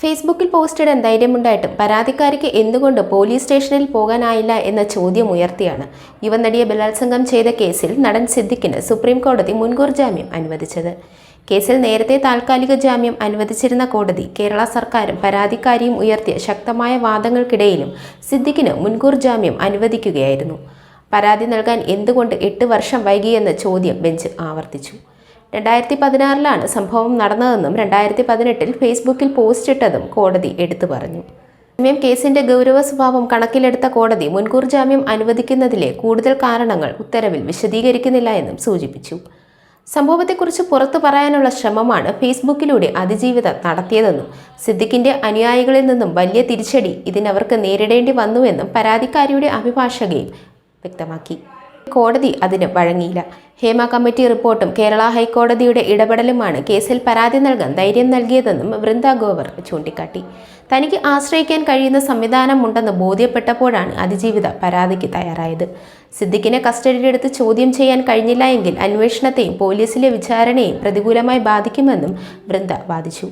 ഫേസ്ബുക്കിൽ പോസ്റ്റിടാൻ ധൈര്യമുണ്ടായിട്ടും പരാതിക്കാരിക്ക് എന്തുകൊണ്ട് പോലീസ് സ്റ്റേഷനിൽ പോകാനായില്ല എന്ന ചോദ്യം ഉയർത്തിയാണ്. യുവനടിയെ ബലാത്സംഗം ചെയ്ത കേസിൽ നടൻ സിദ്ദിഖിന് സുപ്രീം കോടതി മുൻകൂർ ജാമ്യം അനുവദിച്ചത്. കേസിൽ നേരത്തെ താൽക്കാലിക ജാമ്യം അനുവദിച്ചിരുന്ന കോടതി കേരള സർക്കാരും പരാതിക്കാരിയും ഉയർത്തിയ ശക്തമായ വാദങ്ങൾക്കിടയിലും സിദ്ദിഖിന് മുൻകൂർ ജാമ്യം അനുവദിക്കുകയായിരുന്നു. പരാതി നൽകാൻ എന്തുകൊണ്ട് എട്ട് വർഷം വൈകിയെന്ന ചോദ്യം ബെഞ്ച് ആവർത്തിച്ചു. രണ്ടായിരത്തി പതിനാറിലാണ് സംഭവം നടന്നതെന്നും രണ്ടായിരത്തി പതിനെട്ടിൽ ഫേസ്ബുക്കിൽ പോസ്റ്റ് ഇട്ടതും കോടതി എടുത്തു പറഞ്ഞു. സമയം കേസിന്റെ ഗൗരവ സ്വഭാവം കണക്കിലെടുത്ത കോടതി മുൻകൂർ ജാമ്യം അനുവദിക്കുന്നതിലെ കൂടുതൽ കാരണങ്ങൾ ഉത്തരവിൽ വിശദീകരിക്കുന്നില്ല എന്നും സൂചിപ്പിച്ചു. സംഭവത്തെക്കുറിച്ച് പുറത്തു പറയാനുള്ള ശ്രമമാണ് ഫേസ്ബുക്കിലൂടെ അതിജീവിത നടത്തിയതെന്നും സിദ്ദിഖിന്റെ അനുയായികളിൽ നിന്നും വലിയ തിരിച്ചടി ഇതിനവർക്ക് നേരിടേണ്ടി വന്നുവെന്നും പരാതിക്കാരിയുടെ അഭിഭാഷകയും വ്യക്തമാക്കി. കോടതി അതിന് വഴങ്ങിയില്ല. ഹേമ കമ്മിറ്റി റിപ്പോർട്ടും കേരള ഹൈക്കോടതിയുടെ ഇടപെടലുമാണ് കേസിൽ പരാതി നൽകാൻ ധൈര്യം നൽകിയതെന്നും വൃന്ദ ഗോവർ ചൂണ്ടിക്കാട്ടി. തനിക്ക് ആശ്രയിക്കാൻ കഴിയുന്ന സംവിധാനമുണ്ടെന്ന് ബോധ്യപ്പെട്ടപ്പോഴാണ് അതിജീവിത പരാതിക്ക് തയ്യാറായത്. സിദ്ദിഖിനെ കസ്റ്റഡിയിലെടുത്ത് ചോദ്യം ചെയ്യാൻ കഴിഞ്ഞില്ല എങ്കിൽ അന്വേഷണത്തെയും പോലീസിലെ വിചാരണയെയും പ്രതികൂലമായി ബാധിക്കുമെന്നും വൃന്ദ വാദിച്ചു.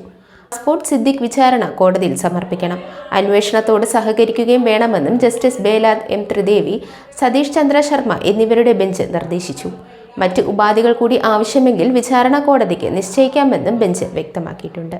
പാസ്പോർട്ട് സിദ്ദിഖ് വിചാരണ കോടതിയിൽ സമർപ്പിക്കണം. അന്വേഷണത്തോട് സഹകരിക്കുകയും വേണമെന്നും ജസ്റ്റിസ് ബേലാദ് എം ത്രിദേവി സതീഷ് ചന്ദ്ര ശർമ്മ എന്നിവരുടെ ബെഞ്ച് നിർദ്ദേശിച്ചു. മറ്റ് ഉപാധികൾ കൂടി ആവശ്യമെങ്കിൽ വിചാരണ കോടതിക്ക് നിശ്ചയിക്കാമെന്നും ബെഞ്ച് വ്യക്തമാക്കിയിട്ടുണ്ട്.